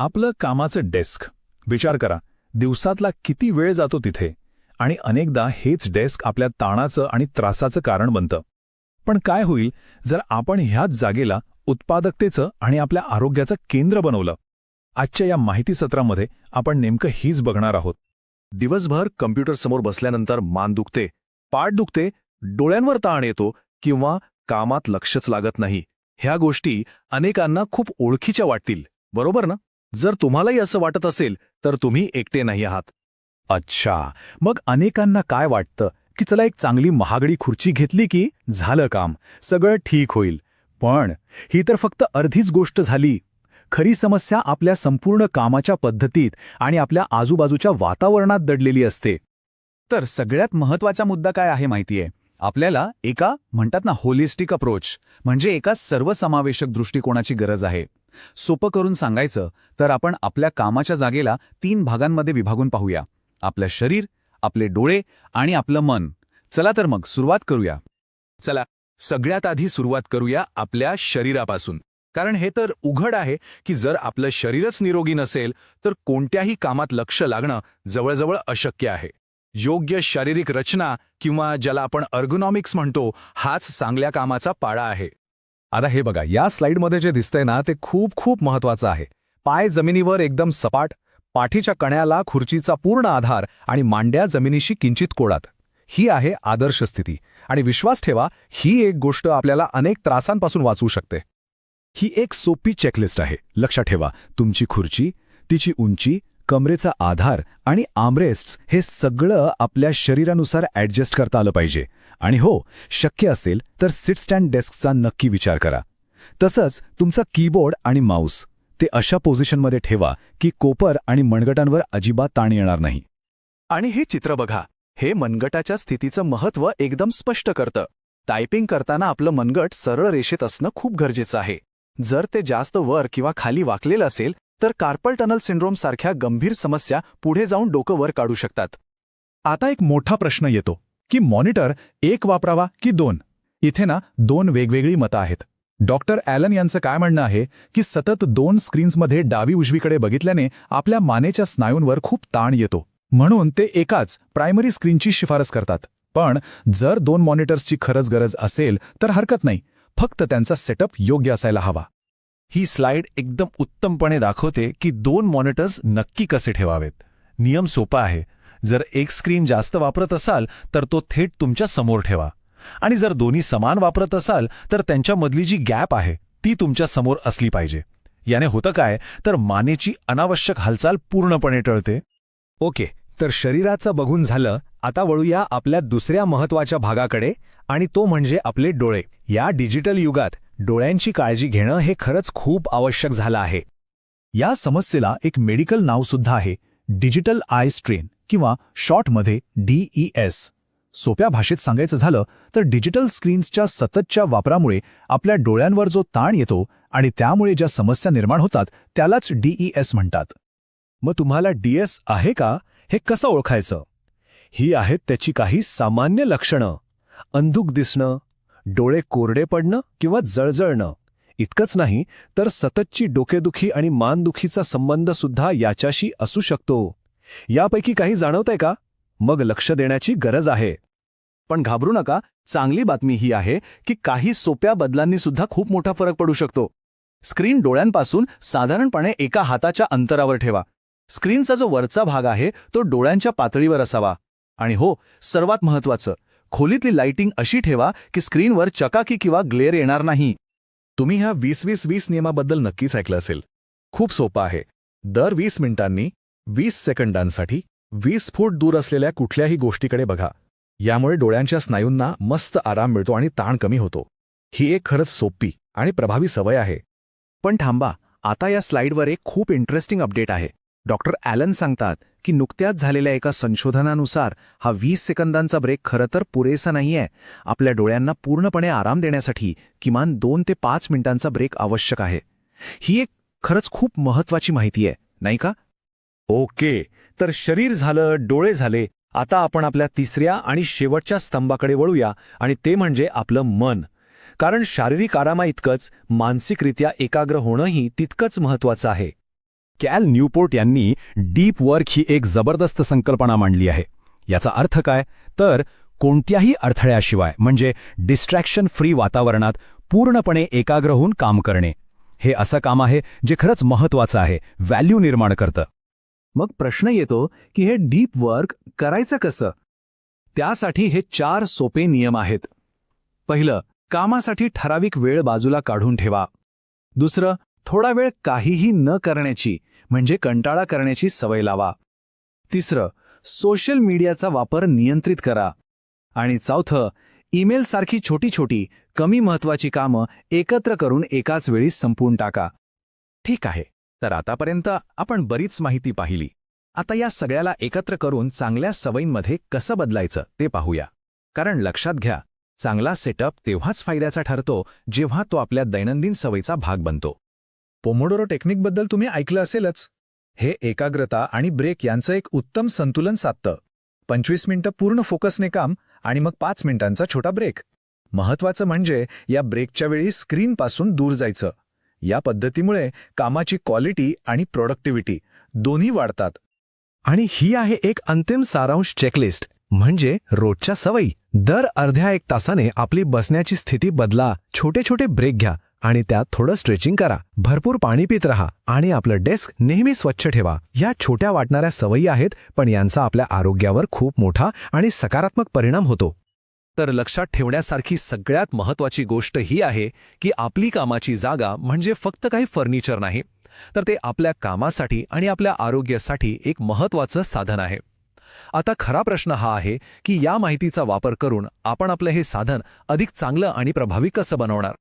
आपलं कामाचं डेस्क. विचार करा दिवसातला किती वेळ जातो तिथे? आणि अनेकदा हेच डेस्क आपल्या ताणाचं आणि त्रासाचं कारण बनतं. पण काय होईल जर आपण ह्याच जागेला उत्पादकतेचं आणि आपल्या आरोग्याचं केंद्र बनवलं? आजच्या या माहिती सत्रामध्ये आपण नेमकं हीच बघणार आहोत. दिवसभर कम्प्युटरसमोर बसल्यानंतर मान दुखते पाठ दुखते डोळ्यांवर ताण येतो किंवा कामात लक्षच लागत नाही. ह्या गोष्टी अनेकांना खूप ओळखीच्या वाटतील बरोबर ना? जर तुम्हालाही असं वाटत असेल तर तुम्ही एकटे नाही आहात. अच्छा. मग अनेकांना काय वाटतं? की चला एक चांगली महागडी खुर्ची घेतली की झालं काम. सगळं ठीक होईल. पण ही तर फक्त अर्धीच गोष्ट झाली. खरी समस्या आपल्या संपूर्ण कामाच्या पद्धतीत आणि आपल्या आजूबाजूच्या वातावरणात दडलेली असते. तर सगळ्यात महत्त्वाचा मुद्दा काय आहे माहितीये? आपल्याला एका म्हणतात ना होलिस्टिक अप्रोच म्हणजे एका सर्वसमावेशक दृष्टिकोनाची गरज आहे. सोपं करून सांगायचं तर आपण आपल्या कामाच्या जागेला तीन भागांमध्ये विभागून पाहूया. आपलं शरीर आपले डोळे आणि आपलं मन. चला तर मग सुरुवात करूया. चला सगळ्यात आधी सुरुवात करूया आपल्या शरीरापासून. कारण हे तर उघड आहे की जर आपलं शरीरच निरोगी नसेल तर कोणत्याही कामात लक्ष लागणं जवळजवळ अशक्य आहे. योग्य शारीरिक रचना किंवा ज्याला आपण अर्गोनॉमिक्स म्हणतो हाच चांगल्या कामाचा पाळा आहे. आता हे बघा या स्लाइडमध्ये जे दिसतंय ना ते खूप खूप महत्वाचं आहे. पाय जमिनीवर एकदम सपाट पाठीच्या कण्याला खुर्चीचा पूर्ण आधार आणि मांड्या जमिनीशी किंचित कोडात ही आहे आदर्श स्थिती. आणि विश्वास ठेवा ही एक गोष्ट आपल्याला अनेक त्रासांपासून वाचवू शकते. ही एक सोपी चेकलिस्ट आहे. लक्षात ठेवा तुमची खुर्ची तिची उंची कमरेचा आधार आणि आमरेस्ट्स हे सगळं आपल्या शरीरानुसार ॲडजस्ट करता आलं पाहिजे. आणि हो शक्य असेल तर सिट स्टँड डेस्कचा नक्की विचार करा. तसंच तुमचा कीबोर्ड आणि माऊस ते अशा पोझिशनमध्ये ठेवा की कोपर आणि मणगटांवर अजिबात ताण येणार नाही. आणि हे चित्र बघा हे मनगटाच्या स्थितीचं महत्त्व एकदम स्पष्ट करतं. टायपिंग करताना आपलं मनगट सरळ रेषेत असणं खूप गरजेचं आहे. जर ते जास्त वर किंवा खाली वाकलेलं असेल तर कार्पल टनल सिंड्रोम सारख्या गंभीर समस्या पुढे जाऊन डोकं वर काढू शकतात. आता एक मोठा प्रश्न येतो. की मॉनिटर एक वापरावा की दोन? इथे ना दोन वेगवेगळी मतं आहेत. डॉक्टर ॲलन यांचं काय म्हणणं आहे की सतत दोन स्क्रीन्समध्ये डावी उजवीकडे बघितल्याने आपल्या मानेच्या स्नायूंवर खूप ताण येतो. म्हणून ते एकाच प्रायमरी स्क्रीनची शिफारस करतात. पण जर दोन मॉनिटर्सची खरंच गरज असेल तर हरकत नाही. फक्त त्यांचा सेटअप योग्य असायला हवा. ही स्लाइड एकदम उत्तमपणे दाखवते की दोन मॉनिटर्स नक्की कसे ठेवावेत. नियम सोपा आहे. जर एक स्क्रीन जास्त वापरत असाल तर तो थेट तुमच्यासमोर ठेवा. आणि जर दोन्ही समान वापरत असाल तर त्यांच्यामधली जी गॅप आहे ती तुमच्यासमोर असली पाहिजे. याने होतं काय? तर मानेची अनावश्यक हालचाल पूर्णपणे टळते. ओके तर शरीराचं बघून झालं आता वळूया आपल्या दुसऱ्या महत्त्वाच्या भागाकडे आणि तो म्हणजे आपले डोळे. या डिजिटल युगात डोळ्यांची काळजी घेणं हे खरंच खूप आवश्यक झालं आहे. या समस्येला एक मेडिकल नावसुद्धा आहे डिजिटल आय स्ट्रेन. किंवा शॉर्टमध्ये डीईएस सोप्या भाषेत सांगायचं झालं तर डिजिटल स्क्रीन्सच्या सततच्या वापरामुळे आपल्या डोळ्यांवर जो ताण येतो आणि त्यामुळे ज्या समस्या निर्माण होतात त्यालाच डीईएस म्हणतात. मग तुम्हाला डीएस आहे का? हे कसं ओळखायचं? ही आहेत त्याची काही सामान्य लक्षणं. अंधुक दिसणं डोळे कोरडे पडणं किंवा जळजळणं. इतकंच नाही तर सततची डोकेदुखी आणि मानदुखीचा संबंध सुद्धा याच्याशी असू शकतो. यापैकी काही जाणवतंय का? मग लक्ष देण्याची गरज आहे. पण घाबरू नका चांगली बातमी ही आहे की काही सोप्या बदलांनी सुद्धा खूप मोठा फरक पडू शकतो. स्क्रीन डोळ्यांपासून साधारणपणे एका हाताच्या अंतरावर ठेवा. स्क्रीनचा जो वरचा भाग आहे तो डोळ्यांच्या पातळीवर असावा. आणि हो सर्वात महत्वाचं खोलीतली लाइटिंग अशी ठेवा की स्क्रीनवर चकाकी किंवा ग्लेअर येणार नाही. तुम्ही ह्या वीस वीस वीस नियमाबद्दल नक्कीच ऐकलं असेल. खूप सोपं आहे. दर वीस मिनिटांनी वीस सेकंदांसाठी वीस फूट दूर असलेल्या कुठल्याही गोष्टीकडे बघा. यामुळे डोळ्यांच्या स्नायूंना मस्त आराम मिळतो आणि ताण कमी होतो. ही एक खरंच सोपी आणि प्रभावी सवय आहे. पण थांबा आता या स्लाइडवर एक खूप इंटरेस्टिंग अपडेट आहे. डॉक्टर ॲलन सांगतात की नुकत्याच झालेल्या एका संशोधनानुसार हा वीस सेकंदांचा ब्रेक खरं तर पुरेसा नाहीये. आपल्या डोळ्यांना पूर्णपणे आराम देण्यासाठी किमान दोन ते पाच मिनिटांचा ब्रेक आवश्यक आहे. ही एक खरंच खूप महत्वाची माहिती आहे नाही का? ओके. तर शरीर झालं डोळे झाले आता आपण आपल्या तिसऱ्या आणि शेवटच्या स्तंभाकडे वळूया आणि ते म्हणजे आपलं मन. कारण शारीरिक आरामा इतकंच मानसिकरित्या एकाग्र होणंही तितकंच महत्वाचं आहे. कॅल न्यूपोर्ट यांनी डीप वर्क ही एक जबरदस्त संकल्पना मांडली आहे. याचा अर्थ काय? तर कोणत्याही अडथळ्याशिवाय म्हणजे डिस्ट्रॅक्शन फ्री वातावरणात पूर्णपणे एकाग्र होऊन काम करणे. हे असं काम आहे जे खरंच महत्वाचं आहे व्हॅल्यू निर्माण करतं. मग प्रश्न येतो की हे डीप वर्क करायचं कसं? त्यासाठी हे चार सोपे नियम आहेत. पहिलं कामासाठी ठराविक वेळ बाजूला काढून ठेवा. दुसरं थोडा वेळ काहीही न करण्याची म्हणजे कंटाळा करण्याची सवय लावा. तिसरं सोशल मीडियाचा वापर नियंत्रित करा. आणि चौथं ईमेलसारखी छोटी छोटी कमी महत्वाची कामं एकत्र करून एकाच वेळी संपवून टाका. ठीक आहे. तर आतापर्यंत आपण बरीच माहिती पाहिली. आता या सगळ्याला एकत्र करून चांगल्या सवयींमध्ये कसं बदलायचं ते पाहूया. कारण लक्षात घ्या चांगला सेटअप तेव्हाच फायद्याचा ठरतो जेव्हा तो आपल्या दैनंदिन सवयीचा भाग बनतो. पोमोडोरो टेक्निकबद्दल तुम्ही ऐकलं असेलच. हे एकाग्रता आणि ब्रेक यांचं एक उत्तम संतुलन साधतं. पंचवीस मिनिटं पूर्ण फोकसने काम आणि मग पाच मिनिटांचा छोटा ब्रेक. महत्वाचं म्हणजे या ब्रेकच्या वेळी स्क्रीनपासून दूर जायचं. या पद्धतीमुळे कामाची क्वालिटी आणि प्रोडक्टिव्हिटी दोन्ही वाढतात. आणि ही आहे एक अंतिम सारांश चेकलिस्ट म्हणजे रोजच्या सवयी. दर अर्ध्या एक तासाने आपली बसण्याची स्थिती बदला छोटे छोटे ब्रेक घ्या आणि त्यात थोडं स्ट्रेचिंग करा. भरपूर पाणी पित राहा आणि आपलं डेस्क नेहमी स्वच्छ ठेवा. या छोट्या वाटणाऱ्या सवयी आहेत पण यांचा आपल्या आरोग्यावर खूप मोठा आणि सकारात्मक परिणाम होतो. तर लक्षात ठेवण्यासारखी सगळ्यात महत्वाची गोष्ट ही आहे की आपली कामाची जागा म्हणजे फक्त काही फर्निचर नाही तर ते आपल्या कामासाठी आणि आपल्या आरोग्यासाठी एक महत्वाचं साधन आहे. आता खरा प्रश्न हा आहे की या माहितीचा वापर करून आपण आपलं हे साधन अधिक चांगलं आणि प्रभावी कसं बनवणार?